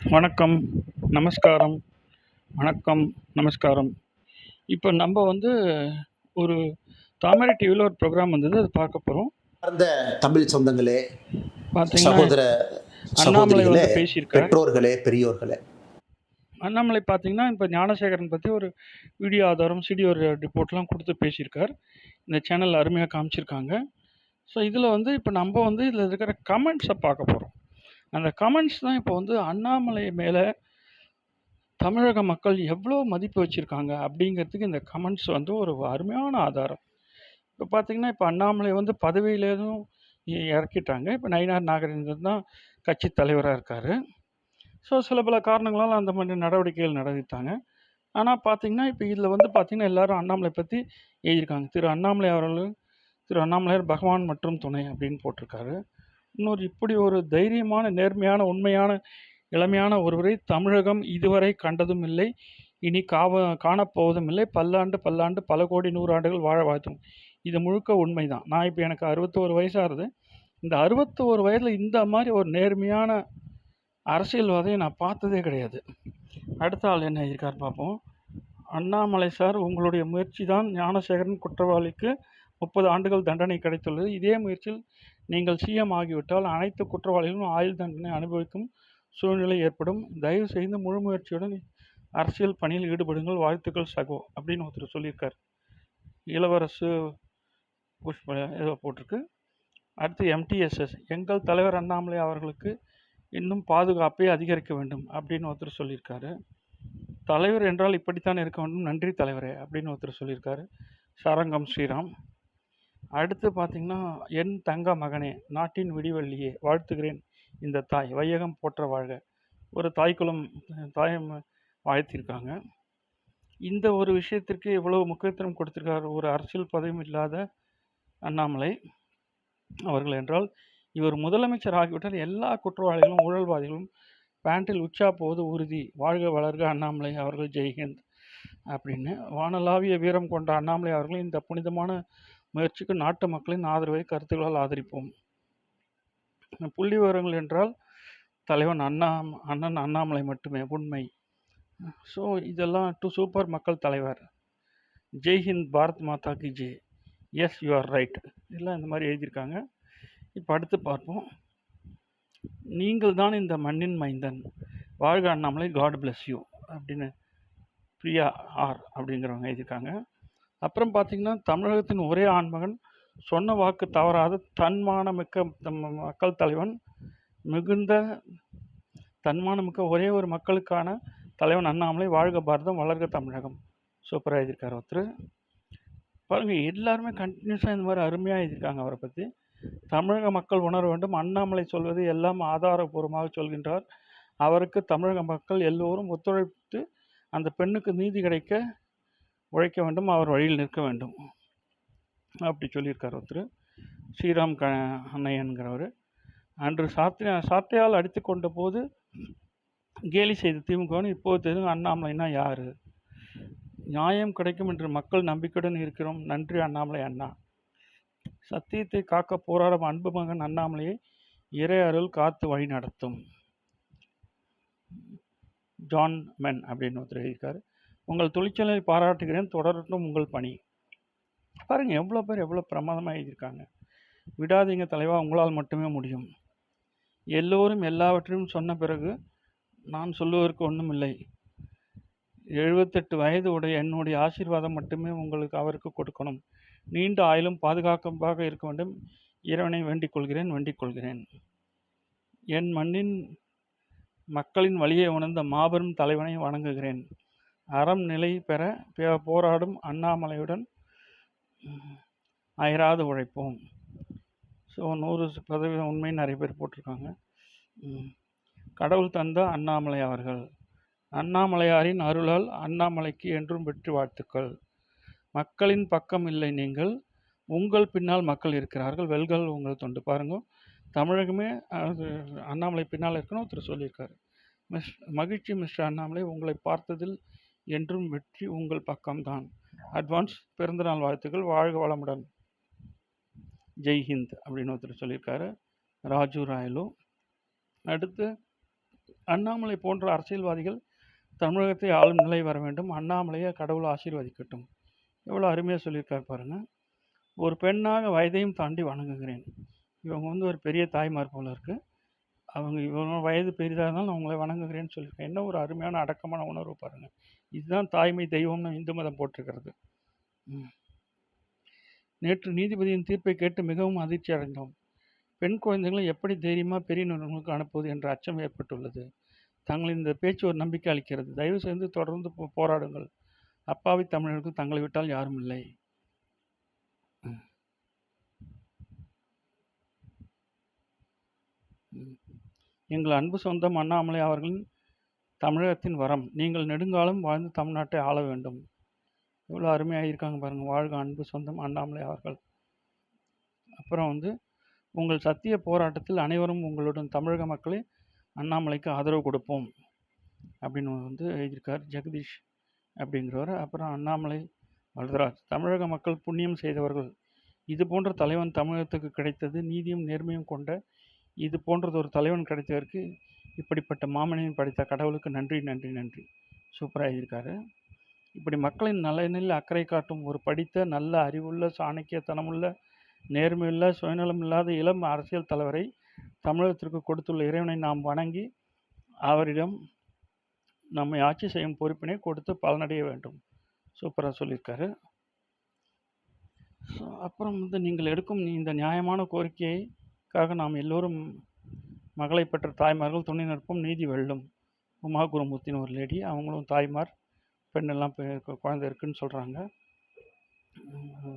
வணக்கம் நமஸ்காரம். வணக்கம் நமஸ்காரம். இப்போ நம்ம வந்து ஒரு தாமரை டிவியில் ஒரு ப்ரோக்ராம் வந்தது அது பார்க்க போகிறோம் சார்ந்த தமிழ் சொந்தங்களே பார்த்தீங்கன்னா சகோதர அண்ணாமலை வந்து பேசியிருக்கார். பெற்றோர்களே பெரியோர்களே. அண்ணாமலை பார்த்தீங்கன்னா இப்போ ஞானசேகரன் பற்றி ஒரு வீடியோ ஆதாரம் சிடியோ ரிப்போர்ட்லாம் கொடுத்து பேசியிருக்கார். இந்த சேனல் அருமையாக காமிச்சிருக்காங்க. ஸோ இதில் வந்து இப்போ நம்ம வந்து இதில் இருக்கிற கமெண்ட்ஸை பார்க்க போகிறோம் அந்த கமெண்ட்ஸ் தான் இப்போ வந்து அண்ணாமலை மேலே தமிழக மக்கள் எவ்வளோ மதிப்பு வச்சுருக்காங்க அப்படிங்கிறதுக்கு இந்த கமெண்ட்ஸ் வந்து ஒரு அருமையான ஆதாரம். இப்போ பார்த்தீங்கன்னா இப்போ அண்ணாமலை வந்து பதவியிலேயும் இறக்கிட்டாங்க. இப்போ நயினார் நாகரேந்திரன் தான் கட்சி தலைவராக இருக்கார். ஸோ சில பல காரணங்களால் அந்த மாதிரி நடவடிக்கைகள் நடந்துட்டாங்க. ஆனால் பார்த்தீங்கன்னா இப்போ இதில் வந்து பார்த்திங்கன்னா எல்லாரும் அண்ணாமலை பற்றி எழுதியிருக்காங்க. திரு அண்ணாமலை அவர்கள் திரு அண்ணாமலையார் பகவான் மற்றும் துணை அப்படின்னு போட்டிருக்காரு. இன்னொரு இப்படி ஒரு தைரியமான நேர்மையான உண்மையான இளமையான ஒருவரை தமிழகம் இதுவரை கண்டதும் இல்லை. இனி காவ காணப்போவதும் இல்லை. பல்லாண்டு பல்லாண்டு பல கோடி நூறாண்டுகள் வாழ வாழ்த்தும் இது முழுக்க உண்மைதான். நான் இப்போ எனக்கு அறுபத்தோரு வயசாகுது. இந்த அறுபத்தோரு வயதில் இந்த மாதிரி ஒரு நேர்மையான அரசியல்வாதியை நான் பார்த்ததே கிடையாது. அடுத்த ஆள் என்ன இருக்கார் பார்ப்போம். அண்ணாமலை சார் உங்களுடைய முயற்சி தான் ஞானசேகரன் குற்றவாளிக்கு முப்பது ஆண்டுகள் தண்டனை கிடைத்துள்ளது. இதே முயற்சியில் நீங்கள் சிஎம் ஆகிவிட்டால் அனைத்து குற்றவாளிகளும் ஆயுள் தண்டனை அனுபவிக்கும் சூழ்நிலை ஏற்படும். தயவு செய்து முழு முயற்சியுடன் அரசியல் பணியில் ஈடுபடுங்கள். வாழ்த்துக்கள் சகோ அப்படின்னு ஒருத்தர் சொல்லியிருக்கார். இளவரசு புஷ்ப ஏதோ போட்டிருக்கு. அடுத்து எம்டிஎஸ்எஸ் எங்கள் தலைவர் அண்ணாமலை அவர்களுக்கு இன்னும் பாதுகாப்பை அதிகரிக்க வேண்டும் அப்படின்னு ஒருத்தர் சொல்லியிருக்காரு. தலைவர் என்றால் இப்படித்தான் இருக்க வேண்டும். நன்றி தலைவரே அப்படின்னு ஒருத்தர் சொல்லியிருக்காரு. சரங்கம் ஸ்ரீராம். அடுத்து பார்த்தீங்கன்னா என் தங்க மகனே நாட்டின் விடிவெள்ளியே வாழ்த்துகிறேன். இந்த தாய் வையகம் போற்ற வாழ்க. ஒரு தாய்க்குளம் தாயம் வாழ்த்தியிருக்காங்க இந்த ஒரு விஷயத்திற்கு இவ்வளவு முக்கியத்துவம் கொடுத்திருக்கார் ஒரு அரசியல் பதவியும் இல்லாத அண்ணாமலை அவர்கள் என்றால் இவர் முதலமைச்சர் ஆகிவிட்டால் எல்லா குற்றவாளிகளும் ஊழல்வாதிகளும் பேண்டில் உச்சா போவது உறுதி. வாழ்க வளர்க அண்ணாமலை அவர்கள் ஜெய்ஹிந்த் அப்படின்னு. வானலாவிய வீரம் கொண்ட அண்ணாமலை அவர்கள் இந்த புனிதமான முயற்சிக்கு நாட்டு மக்களின் ஆதரவை கருத்துக்களால் ஆதரிப்போம். புள்ளி விவரங்கள் என்றால் தலைவன் அண்ணா அண்ணன் அண்ணாமலை மட்டுமே உண்மை. ஸோ இதெல்லாம் டு சூப்பர் மக்கள் தலைவர். ஜெய்ஹிந்த் பாரத் மாதா கி ஜே எஸ் யூ ஆர் ரைட் இதெல்லாம் இந்த மாதிரி எழுதியிருக்காங்க. இப்போ அடுத்து பார்ப்போம். நீங்கள் தான் இந்த மண்ணின் மைந்தன். வாழ்க அண்ணாமலை காட் பிளஸ் யூ அப்படின்னு பிரியா ஆர் அப்படிங்கிறவங்க எழுதியிருக்காங்க. அப்புறம் பார்த்திங்கன்னா தமிழகத்தின் ஒரே ஆண்மகன் சொன்ன வாக்கு தவறாத தன்மானமிக்க தம் மக்கள் தலைவன் மிகுந்த தன்மானமிக்க ஒரே ஒரு மக்களுக்கான தலைவன் அண்ணாமலை வாழ்க பாரதம் வளர்க தமிழகம். சூப்பராக எழுதியிருக்கார் ஒருத்தர். பாருங்கள் எல்லாருமே கண்டினியூஸாக இந்த மாதிரி அருமையாக எழுதியிருக்காங்க அவரை பற்றி தமிழக மக்கள் உணர வேண்டும். அண்ணாமலை சொல்வது எல்லாம் ஆதாரபூர்வமாக சொல்கின்றார். அவருக்கு தமிழக மக்கள் எல்லோரும் ஒத்துழைத்து அந்த பெண்ணுக்கு நீதி கிடைக்க உழைக்க வேண்டும் அவர் வழியில் நிற்க வேண்டும். அப்படி சொல்லியிருக்கார் ஒருத்தர். ஸ்ரீராம் க அண்ணையன்கிறவர் அன்று சாத்திய சாத்தையால் அடித்து கொண்ட போது கேலி செய்த திமுகவன் இப்போது தெரியும் அண்ணாமலைன்னா யார்? நியாயம் கிடைக்கும் என்று மக்கள் நம்பிக்கையுடன் இருக்கிறோம். நன்றி அண்ணாமலை அண்ணா. சத்தியத்தை காக்க போராடும் அன்பு மகன் அண்ணாமலையை இறை அருள் காத்து வழி நடத்தும். ஜான் மென் அப்படின்னு ஒருத்தர் எழுதியிருக்காரு. உங்கள் தொழிற்சாலையை பாராட்டுகிறேன் தொடரட்டும் உங்கள் பணி. பாருங்கள் எவ்வளோ பேர் எவ்வளோ பிரமாதமாக எழுதியிருக்காங்க. விடாதீங்க தலைவா உங்களால் மட்டுமே முடியும். எல்லோரும் எல்லாவற்றையும் சொன்ன பிறகு நான் சொல்லுவதற்கு ஒன்றுமில்லை எழுபத்தெட்டு வயது உடைய என்னுடைய ஆசீர்வாதம் மட்டுமே உங்களுக்கு அவருக்கு கொடுக்கணும். நீண்ட ஆயுளும் பாதுகாப்பாக இருக்க வேண்டும். இறைவனை வேண்டிக் கொள்கிறேன் வேண்டிக் கொள்கிறேன். என் மண்ணின் மக்களின் வழியை உணர்ந்த மாபெரும் தலைவனை வணங்குகிறேன். அறம் நிலை பெற பே- போராடும் அண்ணாமலையுடன் அயராது உழைப்போம். ஸோ நூறு சதவீதம் உண்மை நிறைய பேர் போட்டிருக்காங்க. கடவுள் தந்த அண்ணாமலை அவர்கள். அண்ணாமலையாரின் அருளால் அண்ணாமலைக்கு என்றும் வெற்றி வாழ்த்துக்கள். மக்களின் பக்கம் இல்லை நீங்கள். உங்கள் பின்னால் மக்கள் இருக்கிறார்கள். வெல்கள் உங்கள் தொண்டு. பாருங்க. தமிழகமே அது அண்ணாமலை பின்னால் இருக்கணும். ஒருத்தர் சொல்லியிருக்காரு. மிஸ் மகிழ்ச்சி மிஸ்டர் அண்ணாமலை உங்களை பார்த்ததில் என்றும் வெற்றி உங்கள் பக்கம்தான். அட்வான்ஸ் பிறந்தநாள் வாழ்த்துக்கள். வாழ்க வளமுடன். ஜெய் ஹிந்த் அப்படின்னு ஒருத்தர் சொல்லியிருக்காரு. ராஜு ராயலு. அடுத்து அண்ணாமலை போன்ற அரசியல்வாதிகள் தமிழகத்தை ஆளும் நிலை வர வேண்டும். அண்ணாமலையை கடவுள் ஆசீர்வதிக்கட்டும். எவ்வளோ அருமையாக சொல்லியிருக்காரு பாருங்க. ஒரு பெண்ணாக வயதையும் தாண்டி வணங்குகிறேன். இவங்க வந்து ஒரு பெரிய தாய்மார் போல இருக்கு. அவங்க இவங்க வயது பெரிதாக இருந்தாலும் நான் உங்களை வணங்குகிறேன்னு சொல்லியிருக்கேன். என்ன ஒரு அருமையான அடக்கமான உணர்வு பாருங்கள் இதுதான் தாய்மை தெய்வம்னு இந்து மதம் போட்டிருக்கிறது. நேற்று நீதிபதியின் தீர்ப்பை கேட்டு மிகவும் அதிர்ச்சி அடைந்தோம். பெண் குழந்தைகளை எப்படி தைரியமாக பெரிய நிறுவனங்களுக்கு அனுப்புவது என்ற அச்சம் ஏற்பட்டுள்ளது. தங்களின் இந்த பேச்சு ஒரு நம்பிக்கை அளிக்கிறது. தயவு செய்து தொடர்ந்து போராடுங்கள். அப்பாவி தமிழர்கள் தங்களை விட்டால் யாரும் இல்லை. எங்கள் அன்பு சொந்தம் அண்ணாமலை அவர்களின் தமிழகத்தின் வரம். நீங்கள் நெடுங்காலம் வாழ்ந்து தமிழ்நாட்டை ஆள வேண்டும். எவ்வளோ அருமையாக இருக்காங்க பாருங்கள் வாழ்க அன்பு சொந்தம் அண்ணாமலை அவர்கள். அப்புறம் வந்து உங்கள் சத்திய போராட்டத்தில் அனைவரும் உங்களுடன் தமிழக மக்களை அண்ணாமலைக்கு ஆதரவு கொடுப்போம். அப்படின்னு வந்து எழுதியிருக்கார் ஜெகதீஷ் அப்படிங்கிறவர். அப்புறம் அண்ணாமலை வல்தராஜ் தமிழக மக்கள் புண்ணியம் செய்தவர்கள். இது போன்ற தலைவன் தமிழகத்துக்கு கிடைத்தது நீதியும் நேர்மையும் கொண்ட இது போன்றது ஒரு தலைவன் கிடைத்ததற்கு இப்படிப்பட்ட மாமனிதன் படைத்த கடவுளுக்கு நன்றி நன்றி நன்றி. சூப்பராக எழுதியிருக்காரு. இப்படி மக்களின் நலனில் அக்கறை காட்டும் ஒரு படித்த நல்ல அறிவுள்ள சாணக்கியத்தனமுள்ள நேர்மையுள்ள சுயநலம் இல்லாத இளம் அரசியல் தலைவரை தமிழகத்திற்கு கொடுத்துள்ள இறைவனை நாம் வணங்கி அவரிடம் நம்மை ஆட்சி செய்யும் பொறுப்பினை கொடுத்து பலனடைய வேண்டும். சூப்பராக சொல்லியிருக்காரு. அப்புறம் வந்து நீங்கள் எடுக்கும் இந்த நியாயமான கோரிக்கையை காக நாம் எல்லோரும் மகளை பெற்ற தாய்மார்கள் துணை நிற்போம் நீதி வெல்லும். உமா குருமூர்த்தின்னு ஒரு லேடி அவங்களும் தாய்மார் பெண்ணெல்லாம் பெ- குழந்தை இருக்குன்னு சொல்கிறாங்க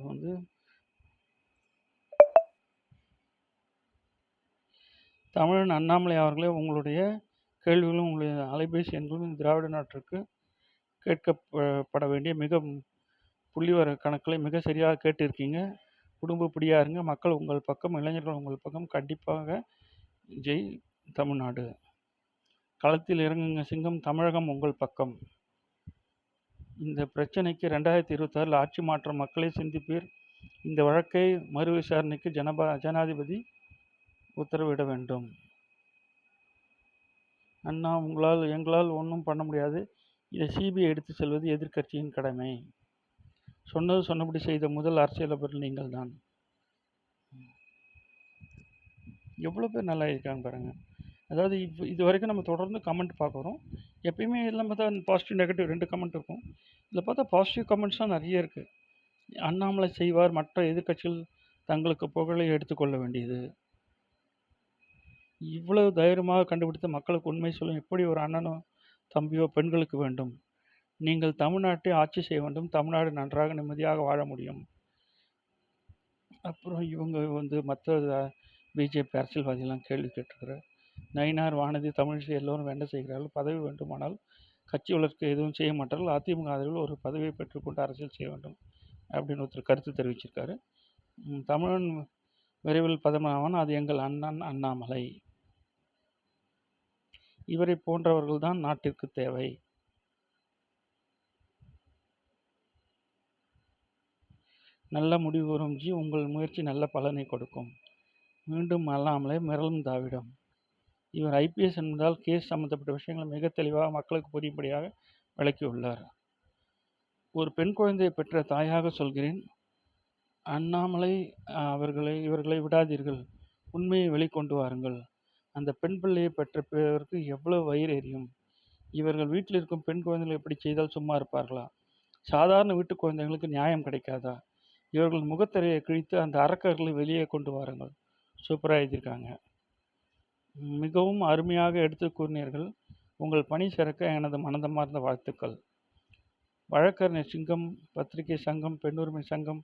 வந்து தமிழன் அண்ணாமலை அவர்களே உங்களுடைய கேள்விகளும் உங்களுடைய அலைபேசி எண்களும் திராவிட நாட்டிற்கு கேட்கப்பட வேண்டிய மிக புள்ளிவர கணக்குகளை மிக சரியாக கேட்டிருக்கீங்க. குடும்ப பிடியாருங்க மக்கள் உங்கள் பக்கம் இளைஞர்கள் உங்கள் பக்கம் கண்டிப்பாக ஜெய் தமிழ்நாடு. களத்தில் இறங்குங்க சிங்கம் தமிழகம் உங்கள் பக்கம். இந்த பிரச்சனைக்கு ரெண்டாயிரத்தி இருபத்தாறில் ஆட்சி மாற்றம் மக்களை சிந்திப்பீர். இந்த வழக்கை மறு விசாரணைக்கு ஜனபா ஜனாதிபதி உத்தரவிட வேண்டும். அண்ணா உங்களால் எங்களால் ஒன்றும் பண்ண முடியாது. இதை சிபிஐ எடுத்து செல்வது எதிர்க்கட்சியின் கடமை. சொன்னது சொன்னபடி செய்த முதல் அரசியலபர் நீங்கள் தான் எவ்வளோ பேர் நல்லா இருக்காங்க பாருங்க. அதாவது இப்போ இது வரைக்கும் நம்ம தொடர்ந்து கமெண்ட் பார்க்குறோம். எப்பயுமே எல்லாம் பார்த்தா பாசிட்டிவ் நெகட்டிவ் ரெண்டு கமெண்ட் இருக்கும். இதில் பார்த்தா பாசிட்டிவ் கமெண்ட்ஸ் தான் நிறைய இருக்குது அண்ணாமலை செய்வார் மற்ற எதிர்க்கட்சிகள் தங்களுக்கு புகழை எடுத்துக்கொள்ள வேண்டியது. இவ்வளவு தைரியமாக கண்டுபிடித்த மக்களுக்கு உண்மை சொல்லும் எப்படி ஒரு அண்ணனோ தம்பியோ பெண்களுக்கு வேண்டும்? நீங்கள் தமிழ்நாட்டை ஆட்சி செய்ய வேண்டும். தமிழ்நாடு நன்றாக நிம்மதியாக வாழ முடியும். அப்புறம் இவங்க வந்து மற்ற பிஜேபி அரசியல்வாதிகள்லாம் கேள்வி கேட்டிருக்கிற நயினார் வானதி தமிழிசை எல்லோரும் வேண்ட செய்கிறார்கள். பதவி வேண்டுமானால் கட்சி வளர்க்க எதுவும் செய்ய மாட்டார்கள். அதிமுக ஆதரவில் ஒரு பதவியை பெற்றுக்கொண்டு அரசியல் செய்ய வேண்டும் அப்படின்னு ஒருத்தர் கருத்து தெரிவிச்சிருக்காரு. தமிழன் விரைவில் பதமாவான் அது எங்கள் அண்ணன் அண்ணாமலை. இவரை போன்றவர்கள் தான் நாட்டிற்கு தேவை. நல்ல முடிவு வரும் ஜி உங்கள் முயற்சி நல்ல பலனை கொடுக்கும். மீண்டும் அல்லாமலே மிரளும் தாவிடம். இவர் ஐபிஎஸ் என்பதால் கேஸ் சம்பந்தப்பட்ட விஷயங்களை மிக தெளிவாக மக்களுக்கு புரியும்படியாக விளக்கியுள்ளார் ஒரு பெண் குழந்தையை பெற்ற தாயாக சொல்கிறேன். அண்ணாமலை அவர்களை இவர்களை விடாதீர்கள். உண்மையை வெளிக்கொண்டு வாருங்கள். அந்த பெண் பிள்ளையை பெற்ற பிறருக்கு எவ்வளவு வயிறு எரியும்? இவர்கள் வீட்டில் இருக்கும் பெண் குழந்தைகள் எப்படி செய்தால் சும்மா இருப்பார்களா? சாதாரண வீட்டு குழந்தைகளுக்கு நியாயம் கிடைக்காதா? இவர்கள் முகத்திரையை கிழித்து அந்த அரக்கர்களை வெளியே கொண்டு வாருங்கள். சூப்பராக எழுதியிருக்காங்க. மிகவும் அருமையாக எடுத்து கூறினீர்கள். உங்கள் பணி சிறக்க எனது மனதமார்ந்த வாழ்த்துக்கள். வழக்கறிஞர் சிங்கம் பத்திரிகை சங்கம் பெண்ணுரிமை சங்கம்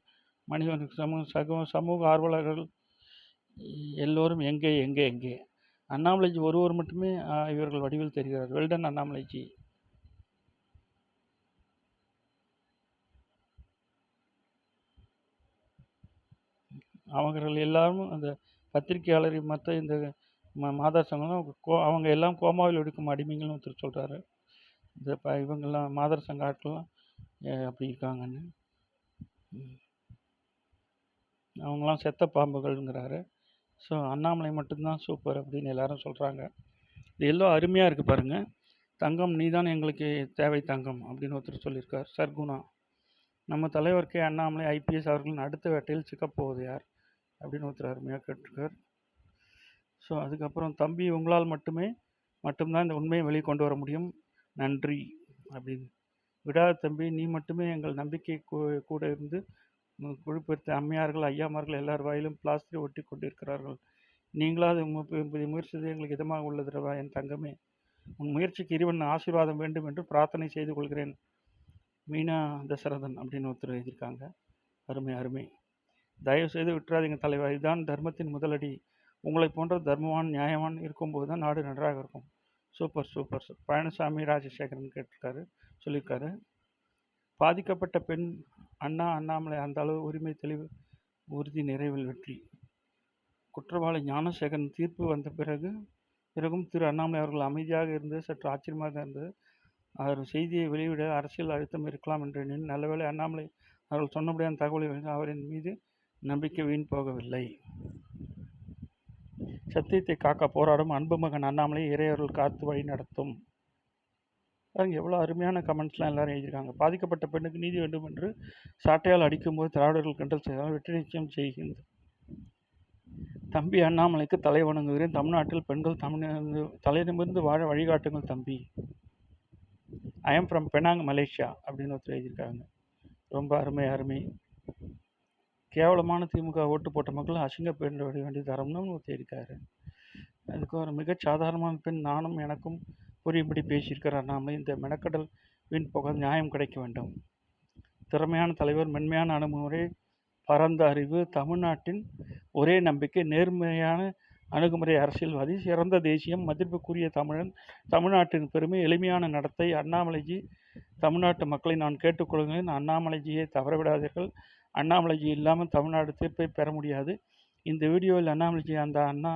மனித சமூக சக சமூக ஆர்வலர்கள் எல்லோரும் எங்கே எங்கே எங்கே? அண்ணாமலைஜி ஒருவர் மட்டுமே இவர்கள் வடிவில் தெரிகிறார். வெல்டன் அண்ணாமலைஜி. அவர்கள் எல்லாரும் அந்த பத்திரிக்கையாளர் மற்ற இந்த ம மாதர் சங்கம்லாம் கோ அவங்க எல்லாம் கோமாவில் எடுக்கும் அடிமைகள்னு ஒருத்தர் சொல்கிறாரு இந்த ப இவங்கெல்லாம் மாதர் சங்க ஆட்கள்லாம் அப்படி இருக்காங்கன்னு. அவங்களாம் செத்த பாம்புகள்ங்கிறாரு. ஸோ அண்ணாமலை மட்டும்தான் சூப்பர் அப்படின்னு எல்லாரும் சொல்கிறாங்க இது எல்லாம் அருமையாக இருக்குது பாருங்கள் தங்கம் நீதான் எங்களுக்கு தேவை தங்கம் அப்படின்னு ஒருத்தர் சொல்லியிருக்கார். சர்க்குணா நம்ம தலைவர் கே. அண்ணாமலை ஐபிஎஸ் அவர்களின் அடுத்த வேட்டையில் சிக்கப்போவது யார்? அப்படின்னு ஒருத்தர் அருமையாக கேட்டிருக்கார். ஸோ அதுக்கப்புறம் தம்பி உங்களால் மட்டுமே மட்டும்தான் இந்த உண்மையை வெளியே கொண்டு வர முடியும். நன்றி அப்படின்னு. விடாத தம்பி நீ மட்டுமே எங்கள் நம்பிக்கை கூ- கூட இருந்து குழுப்பிருத்த குழுப்பெடுத்த அம்மையார்கள் ஐயாமார்கள் எல்லார் வாயிலும் பிளாஸ்டர் ஒட்டி கொண்டிருக்கிறார்கள். நீங்களாவது முயற்சி எங்களுக்கு இதமாக உள்ளதுரவா என் தங்கமே? உன் முயற்சிக்கு இறைவன் ஆசீர்வாதம் வேண்டும் என்று பிரார்த்தனை செய்து கொள்கிறேன். மீனா தசரதன் அப்படின்னு ஒருத்தர் எழுதியிருக்காங்க. அருமை அருமை. தயவு செய்து விட்டுறாதீங்க தலைவா. இதுதான் தர்மத்தின் முதலடி உங்களை போன்ற தர்மவான் நியாயவான் இருக்கும்போது தான் நாடு நன்றாக இருக்கும். Super super. Sir Palanisamy Rajasekaran கேட்டிருக்காரு சொல்லியிருக்காரு. பாதிக்கப்பட்ட பெண் அண்ணா அண்ணாமலை அந்த அளவு உரிமை தெளிவு உறுதி நிறைவில் வெற்றி. குற்றவாளி ஞானசேகரன் தீர்ப்பு வந்த பிறகு பிறகும் திரு அண்ணாமலை அவர்கள் அமைதியாக இருந்து சற்று ஆச்சரியமாக இருந்தது. அவர் செய்தியை வெளியிட அரசியல் அழுத்தம் இருக்கலாம் என்று எண்ணினேன். நல்லவேளை அண்ணாமலை அவர்கள் சொன்னபடியான தகவலை அவரின் மீது நம்பிக்கை வீண் போகவில்லை. சத்தியத்தை காக்க போராடும் அன்பு மகன் அண்ணாமலை இறையவர்கள் காத்து வழி நடத்தும். பாருங்க எவ்வளோ அருமையான கமெண்ட்ஸ்லாம் எல்லாரும் எழுதியிருக்காங்க. பாதிக்கப்பட்ட பெண்ணுக்கு நீதி வேண்டும் என்று சாட்டையால் அடிக்கும்போது திராவிடர்கள் கண்டல் செய்தால் வெற்றி நிச்சயம் செய்கின்றது. தம்பி அண்ணாமலைக்கு தலை வணங்குகிறேன். தமிழ்நாட்டில் பெண்கள் தமிழ் தலை நிமிர்ந்து வாழ வழிகாட்டுங்கள் தம்பி. I am from Penang Malaysia அப்படின்னு ஒருத்தர் எழுதியிருக்காங்க. ரொம்ப அருமை அருமை. கேவலமான திமுக ஓட்டு போட்ட மக்கள் அசிங்கப்பட வேண்டிய தரம்னு ஒருத்தர் அதுக்கு ஒரு மிகச் சாதாரணமான பெண் நானும் எனக்கும் புரியும்படி பேசியிருக்கிறார். நாம் இந்த மெனக்கடல் வீண் போக நியாயம் கிடைக்க வேண்டும். திறமையான தலைவர் மென்மையான அணுகுமுறை பரந்த அறிவு தமிழ்நாட்டின் ஒரே நம்பிக்கை நேர்மையான அணுகுமுறை அரசியல்வாதி சிறந்த தேசியம் மதிப்புக்குரிய தமிழன் தமிழ்நாட்டின் பெருமை எளிமையான நடத்தை அண்ணாமலைஜி தமிழ்நாட்டு மக்களை நான் கேட்டுக்கொள்கிறேன். அண்ணாமலைஜியை தவறவிடாதீர்கள். அண்ணாமலைஜி இல்லாமல் தமிழ்நாடு தீர்ப்பை பெற முடியாது. இந்த வீடியோவில் அண்ணாமலைஜி அந்த அண்ணா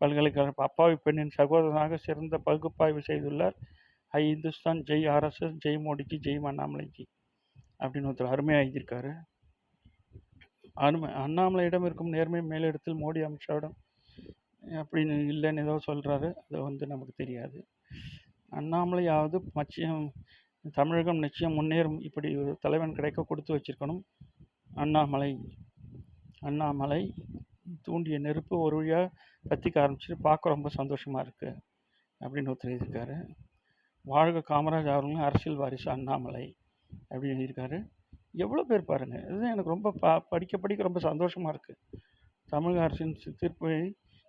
பல்கலைக்கழக அப்பாவி பெண்ணின் சகோதரனாக சிறந்த பகுப்பாய்வு செய்துள்ளார். ஐ இந்துஸ்தான் ஜெய் ஆர்எஸ்எஸ் ஜெய் மோடிஜி ஜெய் அண்ணாமலைஜி அப்படின்னு ஒருத்தர் அருமையாக எழுதியிருக்காரு. அருமை அண்ணாமலையிடம் இருக்கும் நேர்மை மேலிடத்தில் மோடி அமித்ஷாவிடம் அப்படின்னு இல்லைன்னு ஏதோ சொல்கிறாரு அது வந்து நமக்கு தெரியாது. அண்ணாமலையாவது மச்சியம் தமிழகம் நிச்சயம் முன்னேறும். இப்படி ஒரு தலைவன் கிடைக்க கொடுத்து வச்சிருக்கணும். அண்ணாமலை. அண்ணாமலை தூண்டிய நெருப்பு ஒரு வழியாக பற்றிக்க ஆரம்பிச்சிட்டு பார்க்க ரொம்ப சந்தோஷமாக இருக்குது அப்படின்னு ஒருத்தர் எழுதியிருக்காரு. வாழ்க காமராஜ் அவர்களும் அரசியல் வாரிசு அண்ணாமலை அப்படின்னு எழுதியிருக்காரு. எவ்வளோ பேர் பாருங்கள் இதுதான் எனக்கு ரொம்ப பா படிக்க படிக்க ரொம்ப சந்தோஷமாக இருக்குது தமிழக அரசின் தீர்ப்பை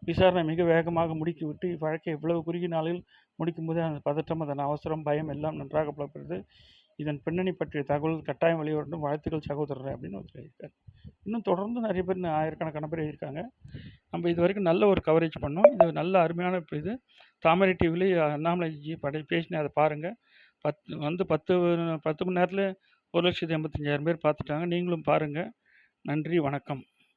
விசாரணை மிக வேகமாக முடிக்கிவிட்டு வழக்கை இவ்வளவு குறுகிய நாளில் முடிக்கும்போது அந்த பதற்றம் அதன் அவசரம் பயம் எல்லாம் நன்றாக புலப்படுது இதன் பின்னணி பற்றிய தகவல் கட்டாயம் வெளிவரணும் வாழ்த்துக்கள் சகோதரர் அப்படின்னு ஒருத்தர் எழுதியிருக்காரு. இன்னும் தொடர்ந்து நிறைய பேர் ஆயிரக்கணக்கான பேர் எழுதியிருக்காங்க. நம்ம இது வரைக்கும் நல்ல ஒரு கவரேஜ் பண்ணோம். இது நல்ல அருமையான இது. தாமரை டிவியில் அண்ணாமலைஜி படை பேசினேன் அதை பாருங்கள் பத்து வந்து பத்து பத்து மணி நேரத்தில் ஒரு லட்சத்தி எண்பத்தஞ்சாயிரம் பேர் பார்த்துட்டாங்க. நீங்களும் பாருங்கள் நன்றி வணக்கம்.